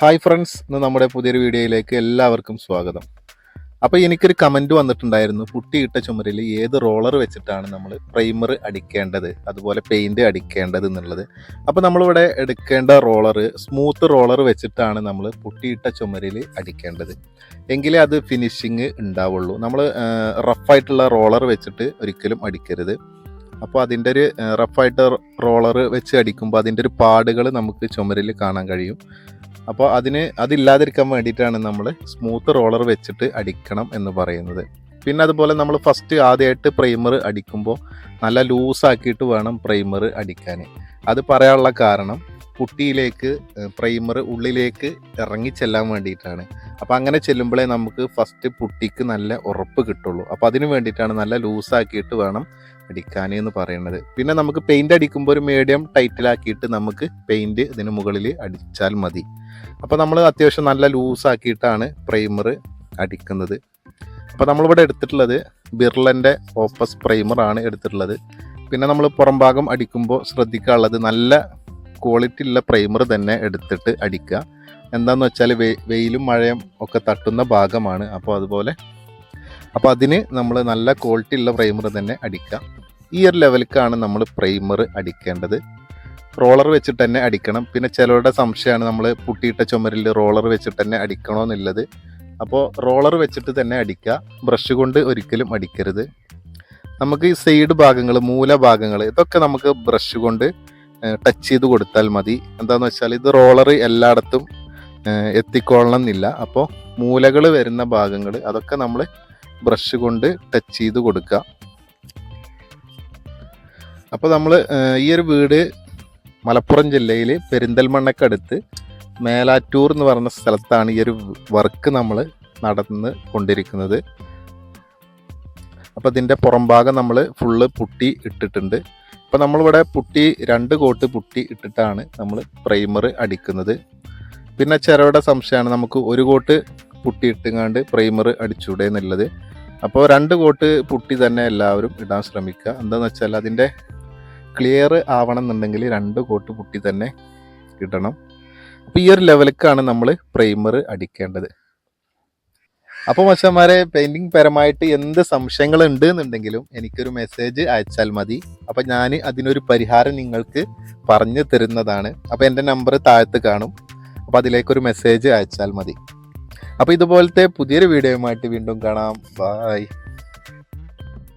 Hi friends ഇന്ന് നമ്മുടെ പുതിയൊരു വീഡിയോയിലേക്ക് എല്ലാവർക്കും സ്വാഗതം. അപ്പോൾ എനിക്കൊരു കമന്റ് വന്നിട്ടുണ്ടായിരുന്നു പുട്ടിയിട്ട ചുമരിൽ ഏത് റോളർ വെച്ചിട്ടാണ് നമ്മൾ പ്രൈമർ അടിക്കേണ്ടത് അതുപോലെ പെയിന്റ് അടിക്കേണ്ടത് എന്നുള്ളത്. അപ്പോൾ നമ്മളിവിടെ എടുക്കേണ്ട റോളർ സ്മൂത്ത് റോളർ വെച്ചിട്ടാണ് നമ്മൾ പുട്ടിയിട്ട ചുമരിൽ അടിക്കേണ്ടത്. എങ്കിലേ അത് ഫിനിഷിങ് ഉണ്ടാവുള്ളൂ. നമ്മൾ റഫായിട്ടുള്ള റോളർ വെച്ചിട്ട് ഒരിക്കലും അടിക്കരുത്. അപ്പോൾ അതിന്റെ ഒരു റഫായിട്ട് റോളർ വെച്ച് അടിക്കുമ്പോൾ അതിന്റെ ഒരു പാടുകൾ നമുക്ക് ചുമരിൽ കാണാൻ കഴിയും. അപ്പോൾ അതിന് അതില്ലാതിരിക്കാൻ വേണ്ടിയിട്ടാണ് നമ്മൾ സ്മൂത്ത് റോളർ വെച്ചിട്ട് അടിക്കണം എന്ന് പറയുന്നത്. പിന്നെ അതുപോലെ നമ്മൾ ഫസ്റ്റ് ആദ്യമായിട്ട് പ്രൈമർ അടിക്കുമ്പോൾ നല്ല ലൂസാക്കിയിട്ട് വേണം പ്രൈമർ അടിക്കാൻ അത് പറയാനുള്ള കാരണം പുട്ടിയിലേക്ക് പ്രൈമർ ഉള്ളിലേക്ക് ഇറങ്ങി ചെല്ലാൻ വേണ്ടിയിട്ടാണ്. അപ്പോൾ അങ്ങനെ ചെല്ലുമ്പോഴേ നമുക്ക് ഫസ്റ്റ് പുട്ടിക്ക് നല്ല ഉറപ്പ് കിട്ടുള്ളൂ. അപ്പോൾ അതിന് വേണ്ടിയിട്ടാണ് നല്ല ലൂസാക്കിയിട്ട് വേണം അടിക്കാൻ എന്ന് പറയുന്നത് പിന്നെ നമുക്ക് പെയിന്റ് അടിക്കുമ്പോൾ ഒരു മീഡിയം ടൈറ്റിലാക്കിയിട്ട് നമുക്ക് പെയിന്റ് ഇതിന് മുകളിൽ അടിച്ചാൽ മതി. അപ്പോൾ നമ്മൾ അത്യാവശ്യം നല്ല ലൂസാക്കിയിട്ടാണ് പ്രൈമർ അടിക്കുന്നത്. അപ്പോൾ നമ്മളിവിടെ എടുത്തിട്ടുള്ളത് ബിർലന്റെ ഓപ്പസ് പ്രൈമറാണ് എടുത്തിട്ടുള്ളത്. പിന്നെ നമ്മൾ പുറംഭാഗം അടിക്കുമ്പോൾ ശ്രദ്ധിക്കാനുള്ളത് നല്ല ക്വാളിറ്റി ഉള്ള പ്രൈമർ തന്നെ എടുത്തിട്ട് അടിക്കുക. എന്താന്ന് വെച്ചാൽ വെയിലും മഴയും ഒക്കെ തട്ടുന്ന ഭാഗമാണ്. അപ്പോൾ അതുപോലെ അപ്പോൾ അതിന് നമ്മൾ നല്ല ക്വാളിറ്റി ഉള്ള പ്രൈമർ തന്നെ അടിക്കുക. ഈ ഒരു ലെവലിലേക്കാണ് നമ്മൾ പ്രൈമർ അടിക്കേണ്ടത്. റോളർ വെച്ചിട്ട് തന്നെ അടിക്കണം. പിന്നെ ചിലരുടെ സംശയമാണ് നമ്മൾ പുട്ടിയിട്ട ചുമരിൽ റോളർ വെച്ചിട്ട് തന്നെ അടിക്കണമെന്നുള്ളത് അപ്പോൾ റോളർ വെച്ചിട്ട് തന്നെ അടിക്കുക. ബ്രഷ് കൊണ്ട് ഒരിക്കലും അടിക്കരുത്. നമുക്ക് ഈ സൈഡ് ഭാഗങ്ങൾ മൂല ഭാഗങ്ങൾ ഇതൊക്കെ നമുക്ക് ബ്രഷ് കൊണ്ട് ടച്ച് ചെയ്ത് കൊടുത്താൽ മതി. എന്താണെന്ന് വെച്ചാൽ ഇത് റോളർ എല്ലായിടത്തും എത്തിക്കൊള്ളണം എന്നില്ല അപ്പോൾ മൂലകൾ വരുന്ന ഭാഗങ്ങൾ അതൊക്കെ നമ്മൾ ബ്രഷ് കൊണ്ട് ടച്ച് ചെയ്ത് കൊടുക്കുക. അപ്പോൾ നമ്മൾ ഈ ഒരു വീട് മലപ്പുറം ജില്ലയിൽ പെരിന്തൽമണ്ണക്കടുത്ത് മേലാറ്റൂർ എന്ന് പറഞ്ഞ സ്ഥലത്താണ് ഈ ഒരു വർക്ക് നമ്മൾ നടന്ന് കൊണ്ടിരിക്കുന്നത്. അപ്പോൾ ഇതിന്റെ പുറംഭാഗം നമ്മൾ ഫുള്ള് പുട്ടി ഇട്ടിട്ടുണ്ട്. അപ്പോൾ നമ്മളിവിടെ പുട്ടി രണ്ട് കോട്ട് പുട്ടി ഇട്ടിട്ടാണ് നമ്മൾ പ്രൈമർ അടിക്കുന്നത്. പിന്നെ ചിലരുടെ സംശയമാണ് നമുക്ക് ഒരു കോട്ട് പുട്ടി ഇട്ടുങ്ങാണ്ട് പ്രൈമർ അടിച്ചൂടെ എന്നുള്ളത്. അപ്പോൾ രണ്ട് കോട്ട് പുട്ടി തന്നെ എല്ലാവരും ഇടാൻ ശ്രമിക്കുക. എന്താണെന്ന് വെച്ചാൽ അതിന്റെ ക്ലിയർ ആവണം എന്നുണ്ടെങ്കിൽ രണ്ട് കോട്ട് പുട്ടി തന്നെ ഇടണം. അപ്പോൾ ഈ ഒരു ലെവലിലേക്കാണ് നമ്മൾ പ്രൈമർ അടിക്കേണ്ടത്. അപ്പോൾ മച്ചന്മാരെ പെയിന്റിംഗ് പരമായിട്ട് എന്ത് സംശയങ്ങൾ ഉണ്ട് എന്നുണ്ടെങ്കിലും എനിക്കൊരു മെസ്സേജ് അയച്ചാൽ മതി. അപ്പോൾ ഞാൻ അതിനൊരു പരിഹാരം നിങ്ങൾക്ക് പറഞ്ഞു തരുന്നതാണ്. അപ്പോൾ എന്റെ നമ്പർ താഴത്ത് കാണും. അപ്പോൾ അതിലേക്കൊരു മെസ്സേജ് അയച്ചാൽ മതി. അപ്പോൾ ഇതുപോലത്തെ പുതിയൊരു വീഡിയോയുമായിട്ട് വീണ്ടും കാണാം. ബായ്